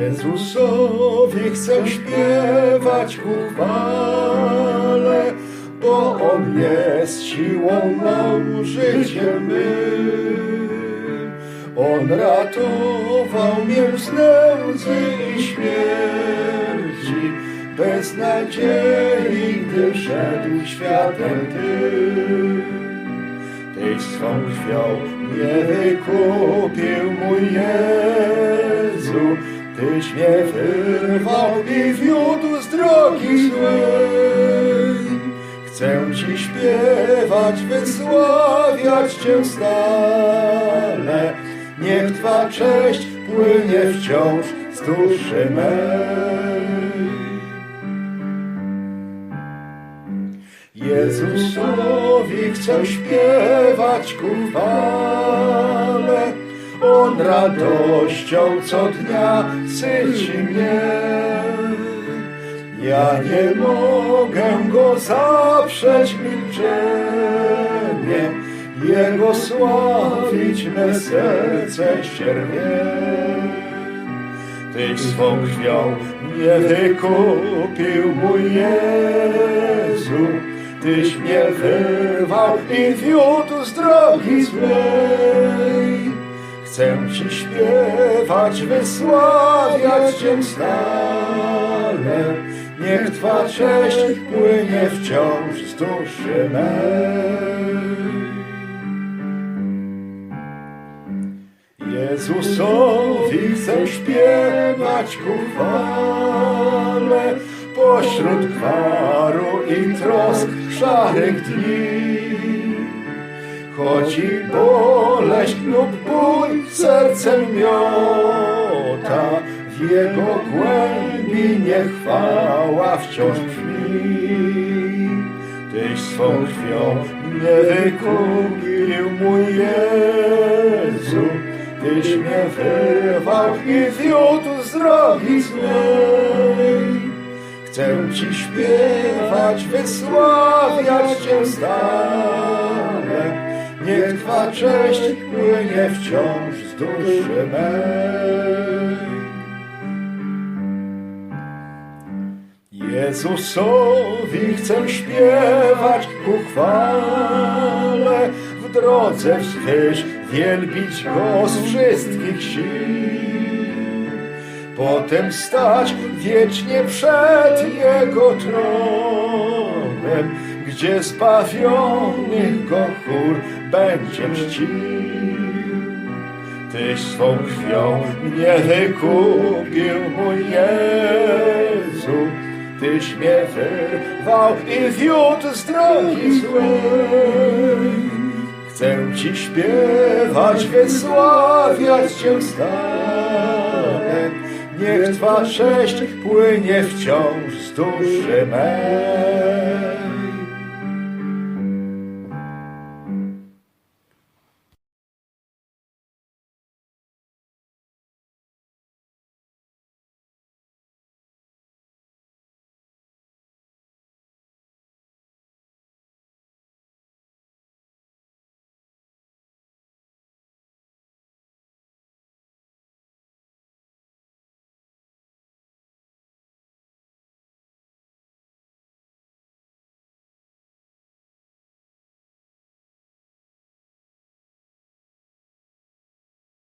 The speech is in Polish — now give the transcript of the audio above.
Jezusowi chcę śpiewać ku chwale, bo On jest siłą mą, życiem mym. On ratował mnie z nędzy i śmierci, bez nadziei, gdy szedł światem tym. Tyś swą krwią mnie wykupił, mój Jezu, Tyś mnie wyrwał i wiódł z drogi złej. Chcę Ci śpiewać, wysławiać Cię stale, Niech Twa cześć płynie wciąż z duszy mej. Jezusowi chcę śpiewać ku chwale, On radością co dnia syci mnie. Ja nie mogę Go zaprzeć milczeniem, Jego sławić me serce ściernie. Tyś swą krwią mnie wykupił, mój Jezu. Tyś mnie wyrwał i wiódł z drogi złej. Chcę Ci śpiewać, wysławiać Cię stale. Niech Twa cześć płynie wciąż z duszy mej. Jezusowi chcę śpiewać ku chwale pośród gwaru i trosk szarych dni. Choć i boleść lub ból sercem miota, w jego głębi niech chwała wciąż brzmi. Tyś swą krwią mnie wykupił, mój Jezu, Tyś mnie wyrwał i wiódł z drogi złej. Chcę Ci śpiewać, wysławiać Cię stale. Twa cześć płynie wciąż z duszy mej. Jezusowi chcę śpiewać ku chwale, w drodze wzwyż wielbić Go z wszystkich sił. Potem stać wiecznie przed Jego tronem, gdzie zbawionych Go chór będzie czcił. Tyś swą krwią mnie wykupił, mój Jezu. Tyś mnie wyrwał i wiódł z drogi złej. Chcę Ci śpiewać, wysławiać Cię stale. Niech Twa cześć płynie wciąż z duszy mej.